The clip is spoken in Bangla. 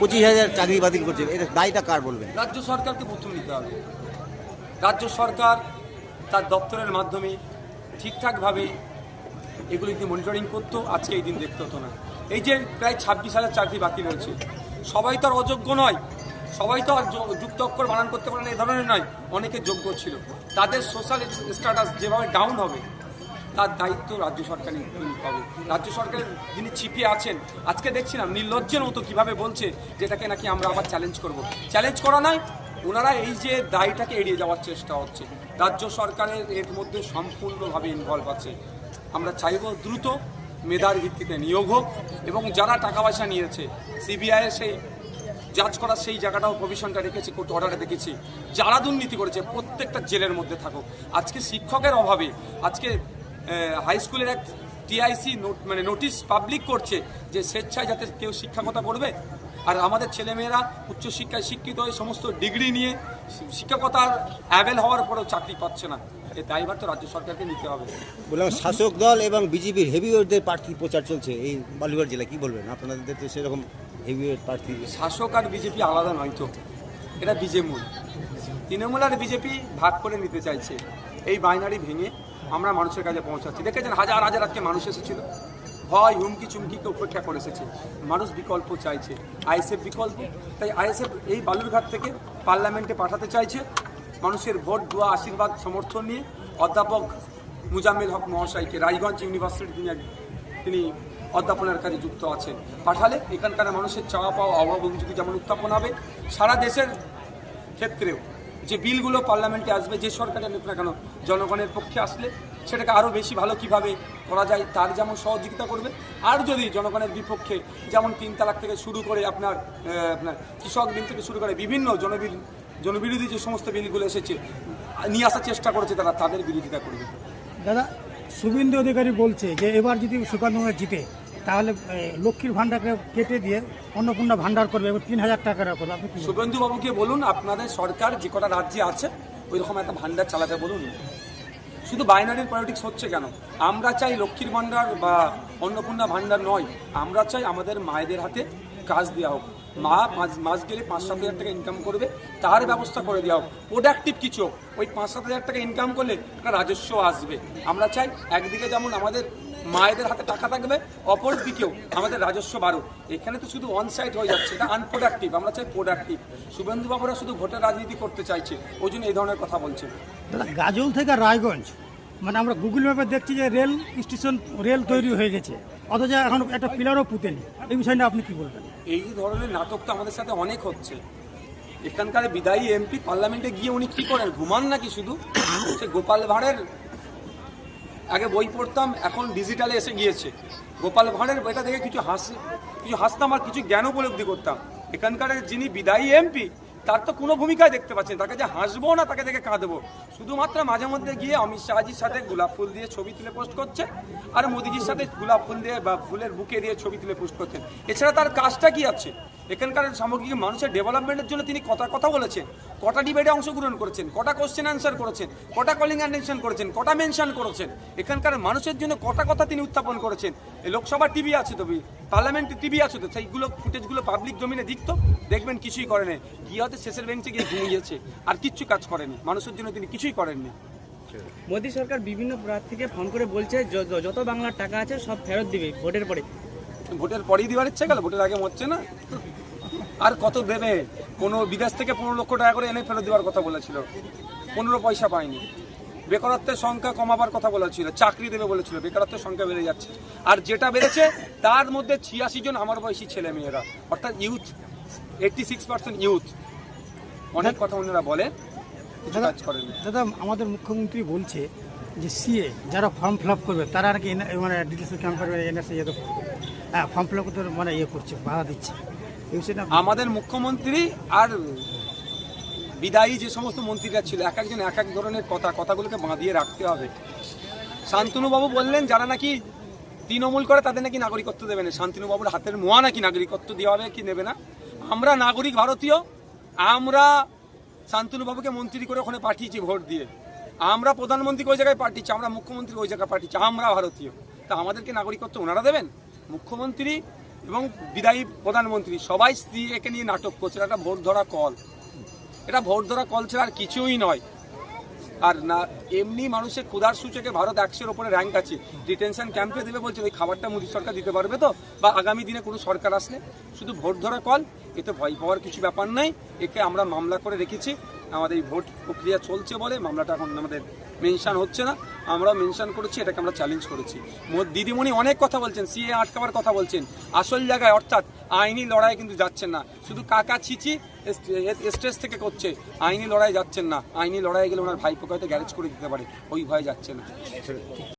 পঁচিশ হাজার চাকরি বাতিল করছে এটা দায়টা কার বলবেন? রাজ্য সরকারকে প্রথম নিতে হবে। রাজ্য সরকার তার দপ্তরের মাধ্যমে ঠিকঠাকভাবে এগুলিকে মনিটরিং করতো, আজকে এই দিন দেখতে হতো না। এই যে প্রায় ছাব্বিশ হাজার চাকরি বাকি রয়েছে, সবাই তো আর অযোগ্য নয়। সবাই তো আর যুক্ত অক্ষর বানান করতে পারে না এই ধরনের নয়। অনেকে যোগ্য ছিল। তাদের সোশ্যাল স্ট্যাটাস যেভাবে ডাউন হবে তার দায়িত্ব রাজ্য সরকার নিতে হবে। রাজ্য সরকারের যিনি চিপিয়ে আছেন, আজকে দেখছিলাম নির্লজ্জের মতো কীভাবে বলছে যেটাকে নাকি আমরা আবার চ্যালেঞ্জ করব। চ্যালেঞ্জ করা নয়, ওনারা এই যে দায়টাকে এড়িয়ে যাওয়ার চেষ্টা হচ্ছে। রাজ্য সরকারের এর মধ্যে সম্পূর্ণভাবে ইনভলভ আছে। আমরা চাইব দ্রুত মেধার ভিত্তিতে নিয়োগ হোক এবং যারা টাকা পয়সা নিয়েছে সিবিআইয়ের সেই জাজ করার সেই জায়গাটাও প্রভিশনটা রেখেছি কোর্ট অর্ডারে দেখেছি। যারা দুর্নীতি করেছে, প্রত্যেকটা জেলের মধ্যে থাকুক। আজকে শিক্ষকের অভাবে, আজকে হাই স্কুলের এক টিআইসি মানে নোটিশ পাবলিক করছে যে স্বেচ্ছায় যাতে কেউ শিক্ষকতা করবে। আর আমাদের ছেলেমেয়েরা উচ্চশিক্ষায় শিক্ষিত হয়ে সমস্ত ডিগ্রি নিয়ে শিক্ষকতার অ্যাভেল হওয়ার পরেও চাকরি পাচ্ছে না। এর দায়ভার তো রাজ্য সরকারকে নিতে হবে। বললাম শাসক দল এবং বিজেপির হেভিওয়েটদের প্রার্থী প্রচার চলছে এই বালুঘাট জেলায় কি বলবেন? আপনাদের তো সেরকম হেভিওয়েট প্রার্থী। শাসক আর বিজেপি আলাদা নয় তো এটা বিজেমূল তৃণমূল আর বিজেপি ভাগ করে নিতে চাইছে। এই বাইনারি ভেঙে আমরা মানুষের কাছে পৌঁছাচ্ছি। দেখেছেন, হাজার হাজার আজকে মানুষ এসেছিল। ভয়, হুমকি চুমকিকে উপেক্ষা করে এসেছে মানুষ বিকল্প চাইছে। আইএসএফ বিকল্প। তাই আইএসএফ এই বালুরঘাট থেকে পার্লামেন্টে পাঠাতে চাইছে। মানুষের ভোট, দোয়া, আশীর্বাদ, সমর্থন নিয়ে অধ্যাপক মুজাম্মেল হক মহাশয়কে রায়গঞ্জ ইউনিভার্সিটি তিনি তিনি অধ্যাপনার কাজে যুক্ত আছেন, পাঠালে এখানকার মানুষের চাওয়া পাওয়া, অভাব, অভিযোগ যেমন উত্থাপন হবে, সারা দেশের ক্ষেত্রেও যে বিলগুলো পার্লামেন্টে আসবে, যে সরকারের নিক না কেন জনগণের পক্ষে আসলে, সেটাকে আরও বেশি ভালো কীভাবে করা যায়, তার যেমন সহযোগিতা করবে। আর যদি জনগণের বিপক্ষে যেমন তিন তালাক থেকে শুরু করে আপনার আপনার কৃষক বিল থেকে শুরু করে বিভিন্ন জনবির জনবিরোধী যে সমস্ত বিলগুলো এসেছে, নিয়ে আসার চেষ্টা করেছে তারা, তাদের বিরোধিতা করবে। দাদা, শুভেন্দু অধিকারী বলছে যে এবার যদি সুকান্ত জিতে তাহলে লক্ষ্মীর ভাণ্ডারকে কেটে দিয়ে অন্নপূর্ণা ভাণ্ডার করবে এবং তিন হাজার টাকা করবে আপনি শুভেন্দু বাবুকে বলুন, আপনাদের সরকার যে কটা রাজ্যে আছে, ওই রকম একটা ভান্ডার চালাতে বলুন। শুধু বাইনারির পলিটিক্স হচ্ছে কেন? আমরা চাই লক্ষ্মীর ভাণ্ডার বা অন্নপূর্ণা ভাণ্ডার নয়, আমরা চাই আমাদের মায়েদের হাতে কাজ দেওয়া হোক। মা মাস মাস গেলে পাঁচ সাত হাজার টাকা ইনকাম করবে, তার ব্যবস্থা করে দেওয়া হোক। প্রোডাক্টিভ কিছু। ওই পাঁচ সাত হাজার টাকা ইনকাম করলে একটা রাজস্ব আসবে। আমরা চাই একদিকে যেমন আমাদের মায়েদের হাতে টাকা থাকবে অপর দিকেও আমাদের রাজস্ব বাড়ুক। এখানে তো শুধু অন সাইড হয়ে যাচ্ছে এটা আনপ্রোডাক্টিভ আমরা চাই প্রোডাক্টিভ শুভেন্দু বাবুরা শুধু ভোটের রাজনীতি করতে চাইছে ওই জন্য এই ধরনের কথা বলছে। দাদা গাজল থেকে রায়গঞ্জ মানে আমরা গুগল ম্যাপে দেখছি যে রেল স্টেশন রেল তৈরি হয়ে গেছে। অথচ এখন একটা পিলারও পুতেনি এই বিষয়টা আপনি কি বলবেন? এই ধরনের নাটক তো আমাদের সাথে অনেক হচ্ছে। এখানকার বিদায়ী এমপি পার্লামেন্টে গিয়ে উনি কি করেন? ঘুমান নাকি শুধু? সে গোপাল ভাঁড়ের আগে বই পড়তাম, এখন ডিজিটালে এসে গিয়েছে। গোপাল ভাঁড়ের বইটা দেখে কিছু হাসি, কিছু হাসতাম আর কিছু জ্ঞান উপলব্ধি করতাম। এখানকার যিনি বিদায়ী এমপি, তার তো কোনো ভূমিকায় দেখতে পাচ্ছেন তাকে যে হাসবো না, তাকে দেখে কাঁদবো। শুধুমাত্র মাঝে মধ্যে গিয়ে অমিত শাহজির সাথে গোলাপ ফুল দিয়ে ছবি তুলে পোস্ট করছে, আর মোদিজির সাথে গোলাপ ফুল দিয়ে বা ফুলের বুকে দিয়ে ছবি তুলে পোস্ট করছেন এছাড়া তার কাজটা কি আছে? এখানকার সামগ্রিক মানুষের ডেভেলপমেন্টের জন্য তিনি কথা কথা বলেছেন কটা ডিবেটে অংশগ্রহণ করেছেন কটা কোশ্চেন অ্যান্সার করেছেন কটা কলিং অ্যাটেনশন করেছেন কটা মেনশন করেছেন এখানকার মানুষের জন্য কটা কথা তিনি উত্থাপন করেছেন। এই লোকসভা টিভি আছে তো পার্লামেন্টে টিভি আছে তো সেইগুলো ফুটেজগুলো পাবলিক জমিনে দিক তো দেখবেন কিছুই করেনি গিয়ে হয়তো শেষের বেঞ্চে গিয়ে ঘুমিয়েছে আর কিচ্ছু কাজ করেনি মানুষের জন্য তিনি কিছুই করেননি। মোদী সরকার বিভিন্ন প্রার্থীকে ফোন করে বলছে যত বাংলার টাকা আছে সব ফেরত দিবে ভোটের পরে। ভোটের পরেই দিবার ইচ্ছে গেল ভোটের আগে মরছে না। আর কত দেবে কোনো বিদেশ থেকে পনেরো লক্ষ টাকা করে এনে ফেরত দেওয়ার কথা বলেছিল। পনেরো পয়সা পায়নি। বেকারত্বের সংখ্যা কমাবার কথা বলেছিল চাকরি দেবে বলেছিল বেকারত্বের সংখ্যা বেড়ে যাচ্ছে। আর যেটা বেড়েছে তার মধ্যে ছিয়াশি জন আমার বয়সী ছেলে মেয়েরা অর্থাৎ youth eighty six percent youth অনেক কথা ওনারা বলে কাজ করেন। দাদা আমাদের মুখ্যমন্ত্রী বলছে যে সিএ যারা ফর্ম ফিল আপ করবে তারা আর কি মানে ডিটেলস ইয়ে তো হ্যাঁ ফর্ম ফিল আপ করতে মানে ইয়ে করছে বাধা দিচ্ছে। আমাদের মুখ্যমন্ত্রী আর বিদায়ী যে সমস্ত মন্ত্রীরা ছিল, এক একজন এক এক ধরনের কথা, কথাগুলোকে বাঁধিয়ে রাখতে হবে। শান্তনুবাবু বললেন, যারা নাকি তৃণমূল করে তাদের নাকি নাগরিকত্ব দেবে না। শান্তনুবাবুর হাতের মোয়া নাকি নাগরিকত্ব দেওয়া হবে কি নেবে না? আমরা নাগরিক ভারতীয়, আমরা শান্তনুবাবুকে মন্ত্রী করে ওখানে পাঠিয়েছি ভোট দিয়ে। আমরা প্রধানমন্ত্রীকে ওই জায়গায় পাঠিয়েছি, আমরা মুখ্যমন্ত্রী ওই জায়গায় পাঠিয়েছি, আমরা ভারতীয়। তা আমাদেরকে নাগরিকত্ব ওনারা দেবেন? মুখ্যমন্ত্রী এবং বিদায়ী প্রধানমন্ত্রী, সবাই স্ত্রী একে নিয়ে নাটক করছে, এটা ভোট ধরা কল। এটা ভোট ধরা কল ছাড়া আর কিছুই নয়। আর না, এমনি মানুষের ক্ষুধার সূচকে ভারত একশোর ওপরে র্যাঙ্ক আছে। ডিটেনশন ক্যাম্পে দেবে বলছে ওই খাবারটা মোদী সরকার দিতে পারবে তো? বা আগামী দিনে কোনো সরকার আসলে? শুধু ভোট ধরা কল, এতে ভয় পাওয়ার কিছু ব্যাপার নাই। একে আমরা মামলা করে রেখেছি। আমাদের এই ভোট প্রক্রিয়া চলছে বলে মামলাটা এখন আমাদের মেনশন হচ্ছে না। আমরাও মেনশন করেছি, এটাকে আমরা চ্যালেঞ্জ করেছি। দিদিমণি অনেক কথা বলছেন, সিএ আটকাবার কথা বলছেন। আসল জায়গায় অর্থাৎ আইনি লড়াই কিন্তু যাচ্ছেন না। শুধু কাকা ছিচি স্টেজ থেকে করছে, আইনি লড়াই যাচ্ছেন না। আইনি লড়াই গেলে ওনার ভাইপোকে হয়তো গ্যারেজ করে দিতে পারে, ওই ভয় যাচ্ছে না।